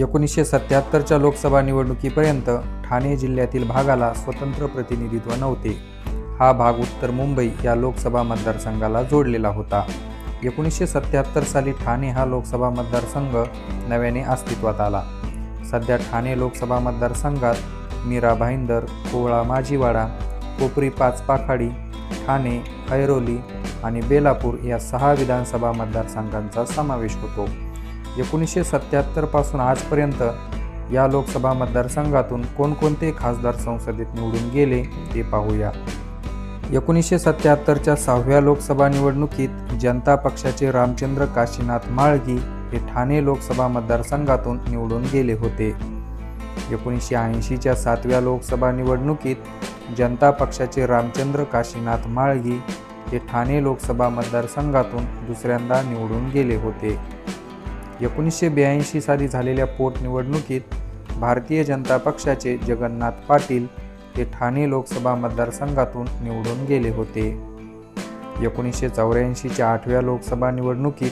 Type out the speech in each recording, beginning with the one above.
एकोणीसशे सत्याहत्तरच्या लोकसभा निवडणुकीपर्यंत ठाणे जिल्ह्यातील भागाला स्वतंत्र प्रतिनिधित्व नव्हते. हा भाग उत्तर मुंबई या लोकसभा मतदारसंघाला जोडलेला होता. एकोणीसशे सत्याहत्तर साली ठाणे हा लोकसभा मतदारसंघ नव्याने अस्तित्वात आला. सध्या ठाणे लोकसभा मतदारसंघात मीरा भाईंदर कोवळा माजीवाडा कोपरी पाचपाखाडी ठाणे ऐरोली आणि बेलापूर या सहा विधानसभा मतदारसंघांचा समावेश होतो. एकोणीसशे सत्याहत्तरपासून आजपर्यंत या लोकसभा मतदारसंघातून कोणकोणते खासदार संसदेत निवडून गेले ते पाहूया. एकोणीसशे सत्याहत्तरच्या सहाव्या लोकसभा निवडणुकीत जनता पक्षाचे रामचंद्र काशीनाथ माळगी हे ठाणे लोकसभा मतदारसंघातून निवडून गेले होते. एकोणीसशे ऐंशीच्या सातव्या लोकसभा निवडणुकीत जनता पक्षाचे रामचंद्र काशीनाथ माळगी हे ठाणे लोकसभा मतदारसंघातून दुसऱ्यांदा निवडून गेले होते. एकोणीसशे ब्याऐंशी साली झालेल्या पोटनिवडणुकीत भारतीय जनता पक्षाचे जगन्नाथ पाटील हे ठाणे लोकसभा मतदारसंघातून निवडून गेले होते. एकोणीसशे चौऱ्याऐंशीच्या आठव्या लोकसभा निवडणुकीत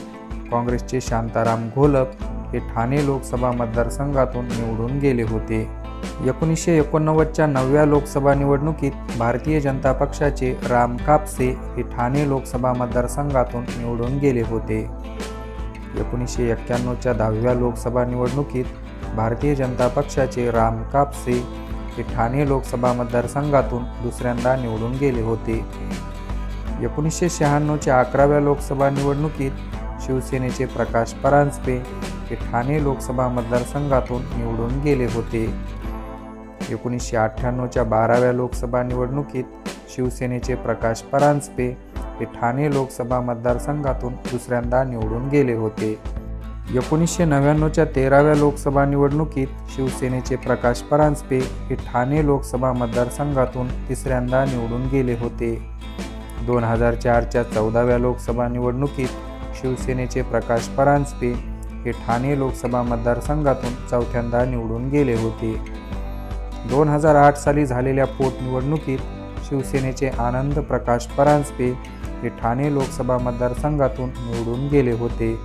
काँग्रेसचे शांताराम घोलप हे ठाणे लोकसभा मतदारसंघातून निवडून गेले होते. एकोणीसशे एकोणनव्वदच्या नवव्या लोकसभा निवडणुकीत भारतीय जनता पक्षाचे राम कापसे हे ठाणे लोकसभा मतदारसंघातून निवडून गेले होते. एकोणीसशे एक्क्याण्णवच्या दहाव्या लोकसभा निवडणुकीत भारतीय जनता पक्षाचे राम कापसे हे ठाणे लोकसभा मतदारसंघातून दुसऱ्यांदा निवडून गेले होते. एकोणीसशे शहाण्णवच्या अकराव्या लोकसभा निवडणुकीत शिवसेनेचे प्रकाश परांजपे हे ठाणे लोकसभा मतदारसंघातून निवडून गेले होते. एकोणीसशे अठ्ठ्याण्णवच्या बाराव्या लोकसभा निवडणुकीत शिवसेनेचे प्रकाश परांजपे हे ठाणे लोकसभा मतदारसंघातून दुसऱ्यांदा निवडून गेले होते. एकोणीसशे नव्याण्णवच्या तेराव्या लोकसभा निवडणुकीत शिवसेनेचे प्रकाश परांजपे हे ठाणे लोकसभा मतदारसंघातून तिसऱ्यांदा निवडून गेले होते. दोन हजार चारच्या चौदाव्या लोकसभा निवडणुकीत शिवसेनेचे प्रकाश परांजपे हे ठाणे लोकसभा मतदारसंघातून चौथ्यांदा निवडून गेले होते. दोन हजार आठ साली झालेल्या पोटनिवडणुकीत शिवसेनेचे आनंद प्रकाश परांजपे हे ठाणे लोकसभा मतदारसंघातून निवडून गेले होते.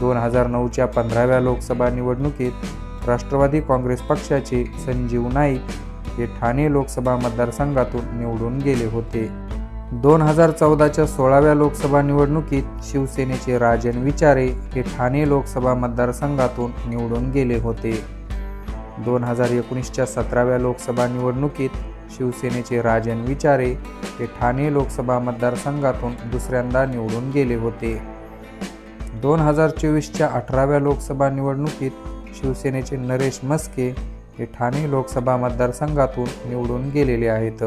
दोन हजार नऊच्या पंधराव्या लोकसभा निवडणुकीत राष्ट्रवादी काँग्रेस पक्षाचे संजीव नाईक हे ठाणे लोकसभा मतदारसंघातून निवडून गेले होते. दोन हजार चौदाच्या सोळाव्या लोकसभा निवडणुकीत शिवसेनेचे राजन विचारे हे ठाणे लोकसभा मतदारसंघातून निवडून गेले होते. दोन हजार एकोणीसच्या सतराव्या लोकसभा निवडणुकीत शिवसेनेचे राजन विचारे हे ठाणे लोकसभा मतदारसंघातून दुसऱ्यांदा निवडून गेले होते. दोन हजार चोवीसच्या अठराव्या लोकसभा निवडणुकीत शिवसेनेचे नरेश मस्के हे ठाणे लोकसभा मतदारसंघातून निवडून गेलेले आहेत.